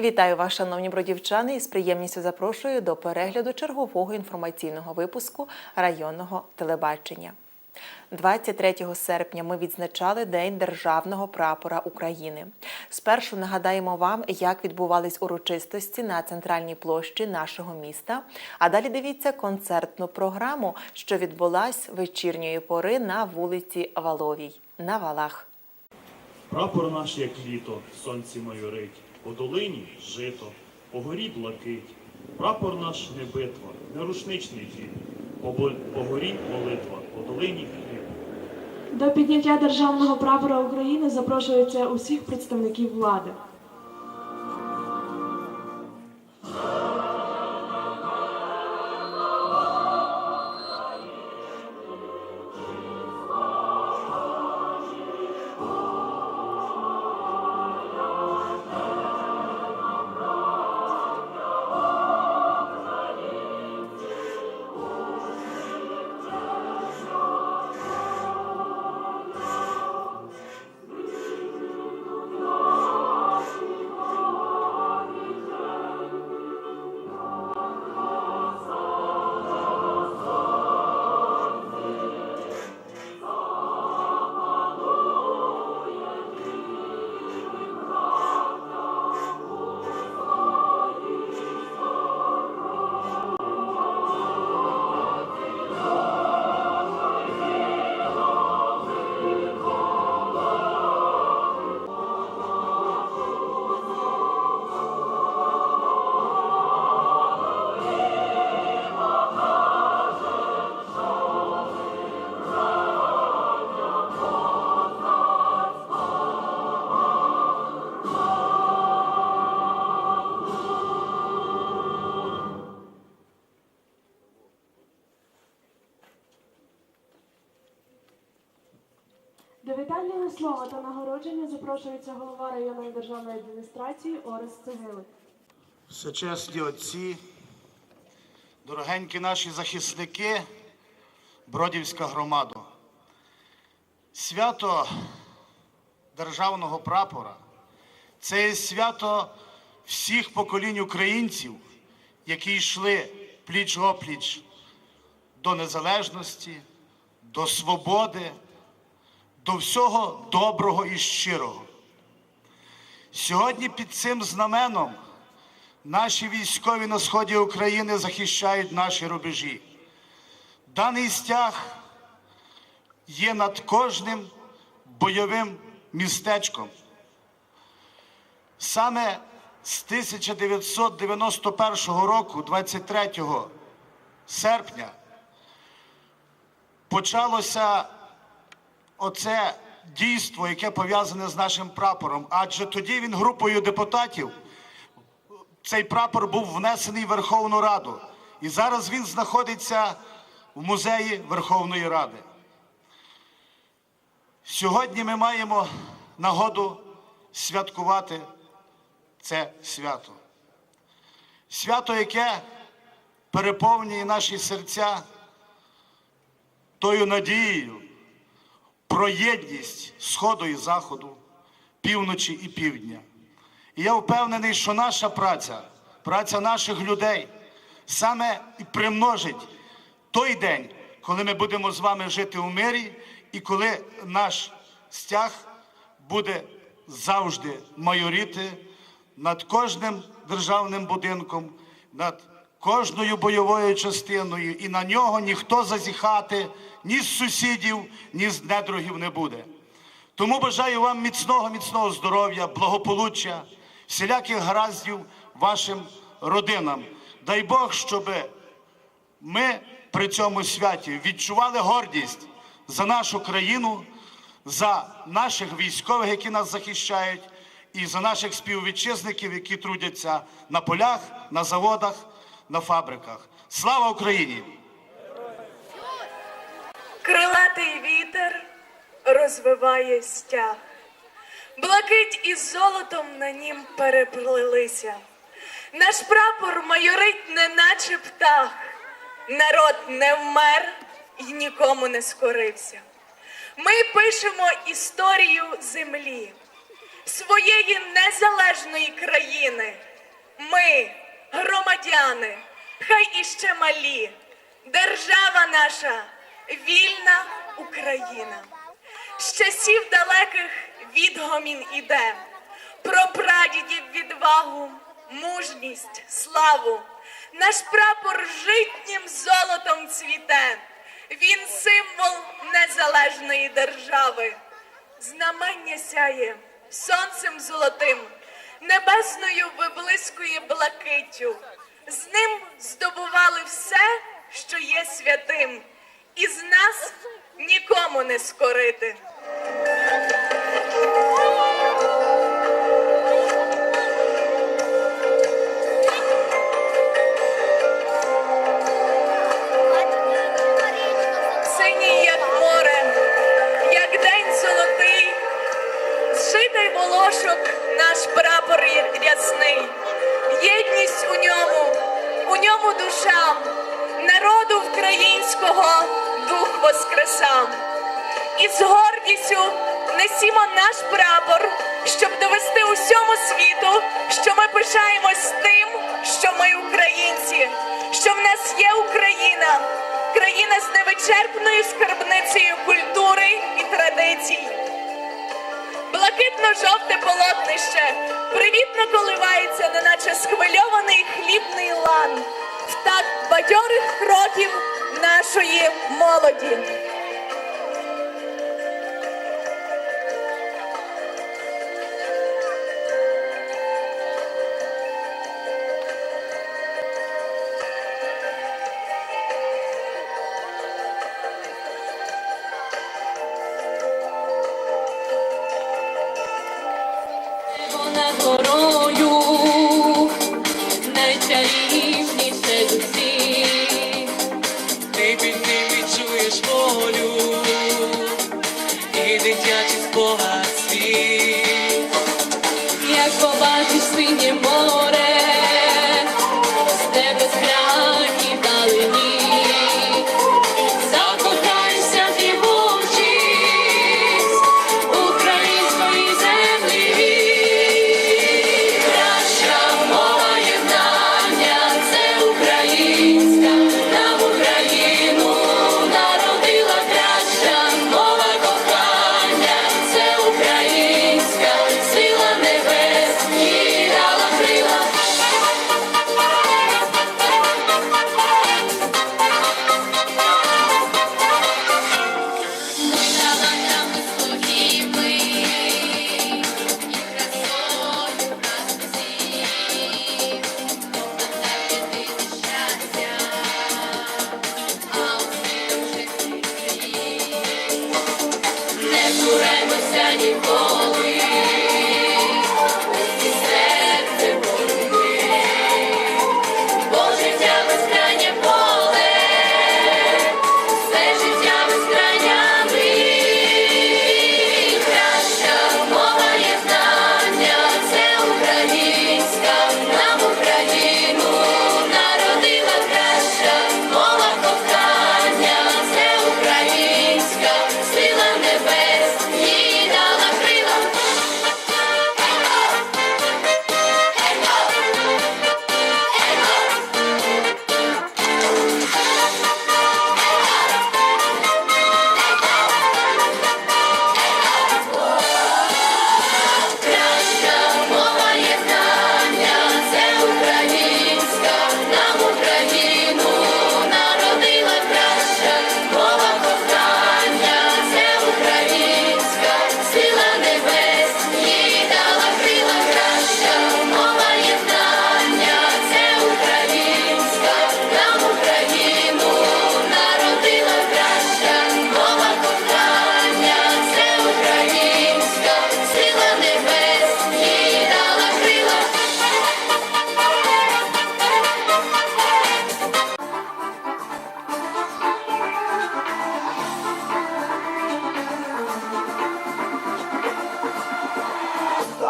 Вітаю вас, шановні бродівчани, і з приємністю запрошую до перегляду чергового інформаційного випуску районного телебачення. 23 серпня ми відзначали День державного прапора України. Спершу нагадаємо вам, як відбувались урочистості на центральній площі нашого міста. А далі дивіться концертну програму, що відбулась вечірньої пори на вулиці Валовій на валах. Прапор наш, як літо, сонці майорить, по долині жито, по горі блакить. Прапор наш не битва, не рушничний хліб, по, по горі молитва, по долині хліб. До підняття державного прапора України запрошується усіх представників влади. До вітального слова та нагородження запрошується голова районної державної адміністрації Орес Цегилик. Всечесні отці, дорогенькі наші захисники, Бродівська громада. Свято державного прапора це свято всіх поколінь українців, які йшли пліч опліч до незалежності, до свободи, до всього доброго і щирого. Сьогодні під цим знаменом Наші військові на сході України захищають наші рубежі. Даний стяг є над кожним бойовим містечком. Саме з 1991 року, 23 серпня, почалося оце дійство, яке пов'язане з нашим прапором. Адже тоді він групою депутатів цей прапор був внесений в Верховну Раду. І зараз він знаходиться в музеї Верховної Ради. Сьогодні ми маємо нагоду святкувати це свято. Свято, яке переповнює наші серця тою надією про єдність Сходу і Заходу, півночі і півдня. І я впевнений, що наша праця, праця наших людей саме і примножить той день, коли ми будемо з вами жити у мирі, і коли наш стяг буде завжди майоріти над кожним державним будинком, над кожною бойовою частиною, і на нього ніхто зазіхати ні з сусідів, ні з недругів не буде. Тому бажаю вам міцного, міцного здоров'я, благополуччя, всіляких гараздів вашим родинам. Дай Бог, щоб ми при цьому святі відчували гордість за нашу країну, за наших військових, які нас захищають, і за наших співвітчизників, які трудяться на полях, на заводах, на фабриках. Слава Україні! Крилатий вітер розвиває стяг, блакить із золотом на нім переплилися. Наш прапор майорить, неначе птах, народ не вмер і нікому не скорився. Ми пишемо історію землі, своєї незалежної країни, ми, громадяни, хай іще малі, держава наша, вільна Україна. З часів далеких відгомін іде, про прадідів відвагу, мужність, славу. Наш прапор житнім золотом цвіте, він символ незалежної держави. Знамення сяє сонцем золотим, небесною виблискує блакиттю. З ним здобували все, що є святим, і з нас нікому не скорити. Синій, як море, як день золотий, зшитий волошок наш рясний, єдність у ньому, у ньому душа, народу українського дух воскреса. І з гордістю несімо наш прапор, щоб довести усьому світу, що ми пишаємось тим, що ми українці, що в нас є Україна, країна з невичерпною скарбницею культури і традицій. Блакитно-жовте полотнище привітно коливається, неначе схвильований хлібний лан в так бадьорих кроків нашої молоді.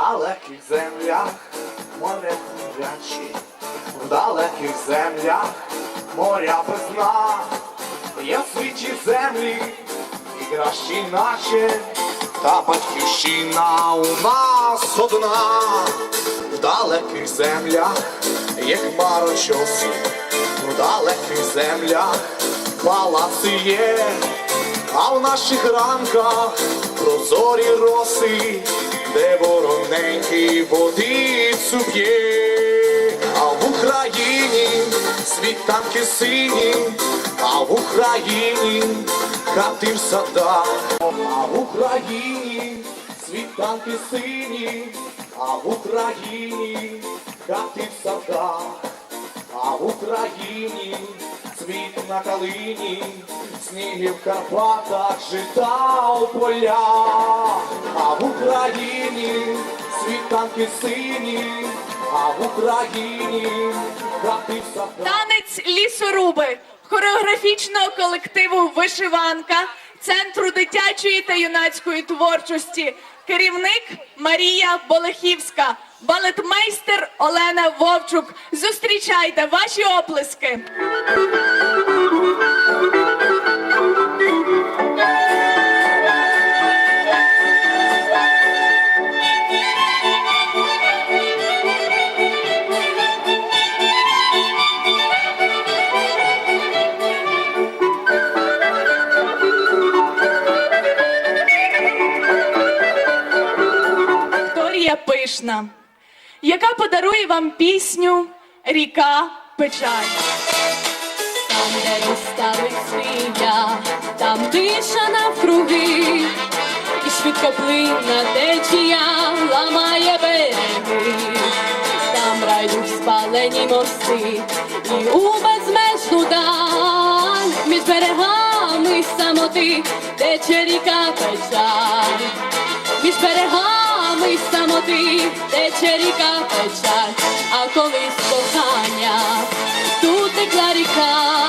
Далеких землях море хмурячі, в далеких землях моря без дна. Є в світі землі і кращі, наче та батьківщина у нас одна, в далеких землях є хмарочоси, в далеких землях палаци є, а в наших ранках прозорі роси, де вороненький водицю п'є, а в Україні світанки сині, а в Україні хати в садах, а в Україні світанки сині, а в Україні хати в садах, а в Україні цвіт на калині, сніги в Карпатах, жита у полях, а в Україні світанки сині, а в Україні хати в садах. Танець лісоруби хореографічного колективу Вишиванка Центру дитячої та юнацької творчості. Керівник Марія Болехівська, балетмейстер Олена Вовчук. Зустрічайте ваші оплески. Пишна, яка подарує вам пісню Ріка Печаль. Там, де розставить свія, там тиша навкруги, і швидко плинна течія ламає береги, там райдуть спалені мости, і у безмежну даль. Між берегами самоти тече ріка печаль, між берегами самоти тече ріка печаль, а колись кохання. Тут текла ріка,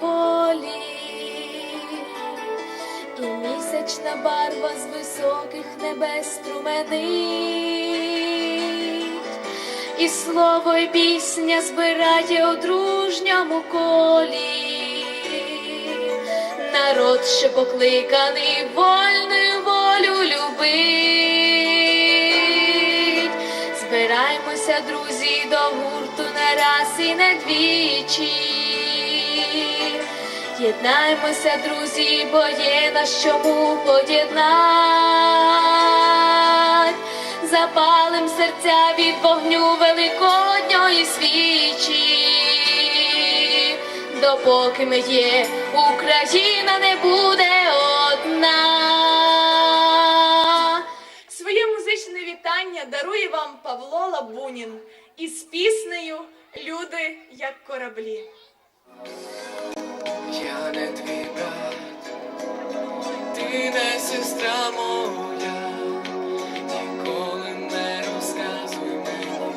волі, і місячна барва з високих небес струменить, і слово й пісня збирає у дружньому колі. Народ, що покликаний вольною волю любить. Збираємося, друзі, до гурту не раз і не двічі. Єднаємося, друзі, бо є на чому поєднать. Запалим серця від вогню великодньої свічі. Допоки ми є, Україна не буде одна. Своє музичне вітання дарує вам Павло Лабунін із піснею Люди як кораблі. Я не твій брат, ти не сестра моя, ніколи не розказуй мені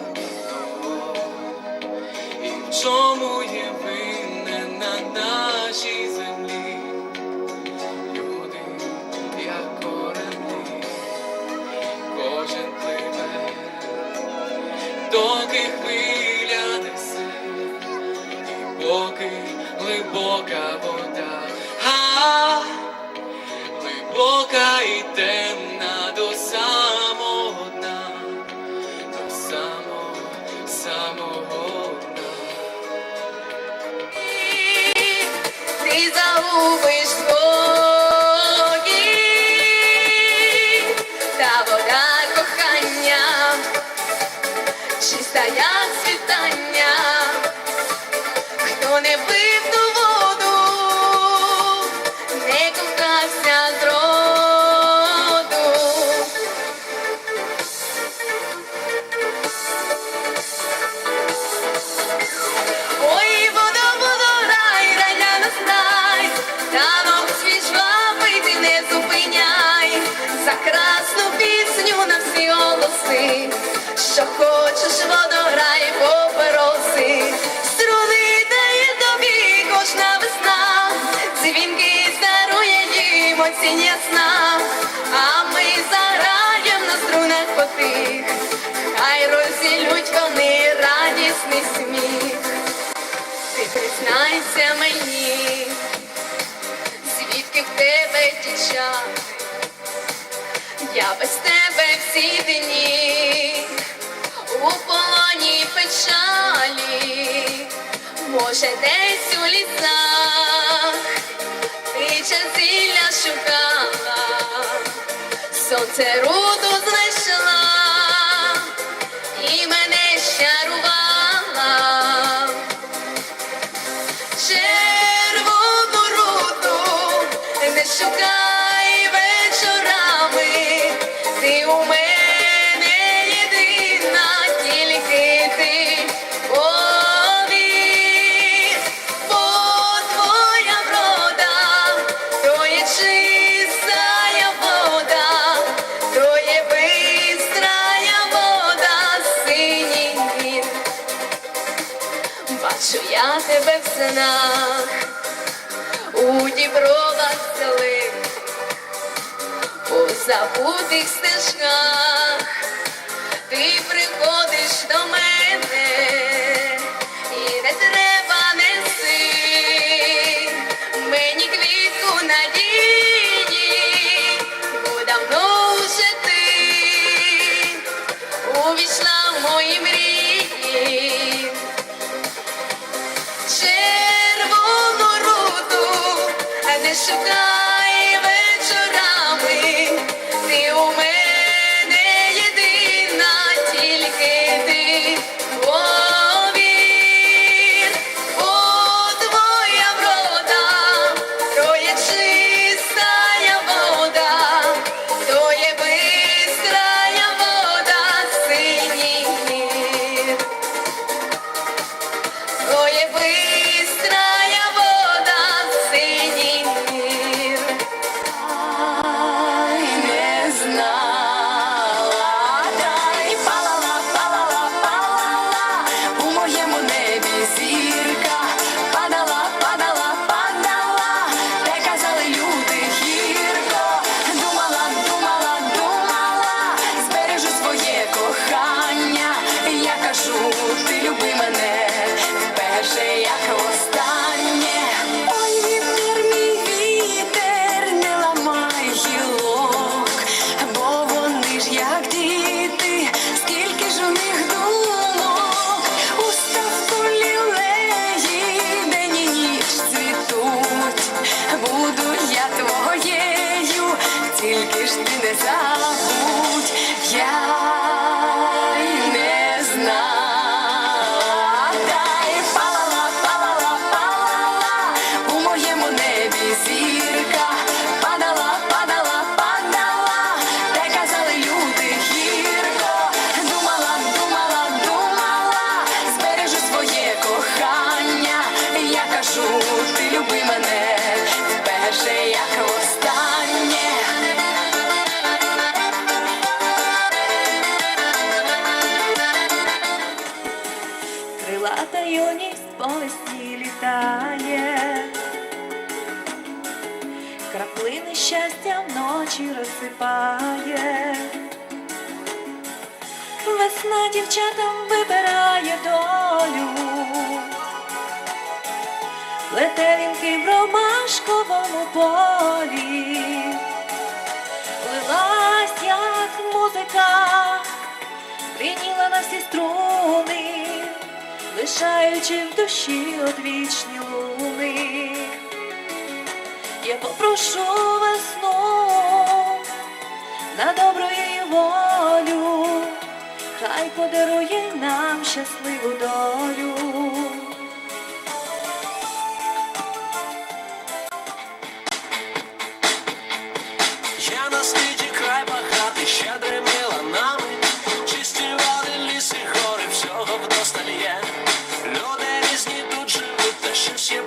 того, і в чому є глибока вода, радісний сміх. Ти признайся мені, звідки в тебе дівчат, я без тебе всі дні у полоні печалі, може, десь у лісах ти часилля шукала, сонце руду знайшла шукай вечорами, ти у мене єдина, тільки ти повір, врода, то є вода, то є бистрая вода, синій. Бачу я тебе в снах, у дібровах забутих стежках, щастя вночі розсипає, весна дівчатам вибирає долю, плете вінки в ромашковому полі, лилась як музика приніла на всі струни, лишаючи в душі одвічні Я попрошу весну на добру її волю, хай подарує нам щасливу долю. Я на світі край багатий, щедрими ланами, чисті ліси, гори, всього вдосталь. Люди різні тут живуть, та щось є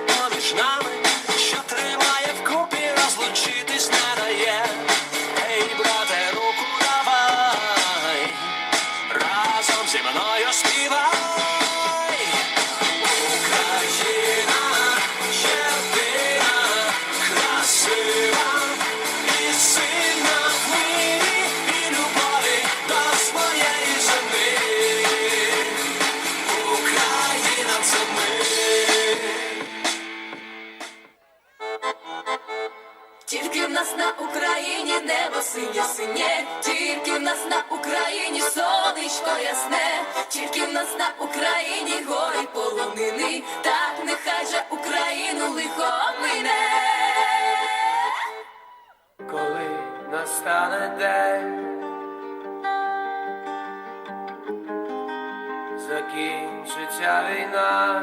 закінчиться війна,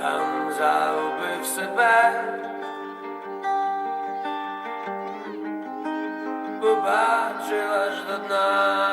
там загубив себе, побачила ж до дна.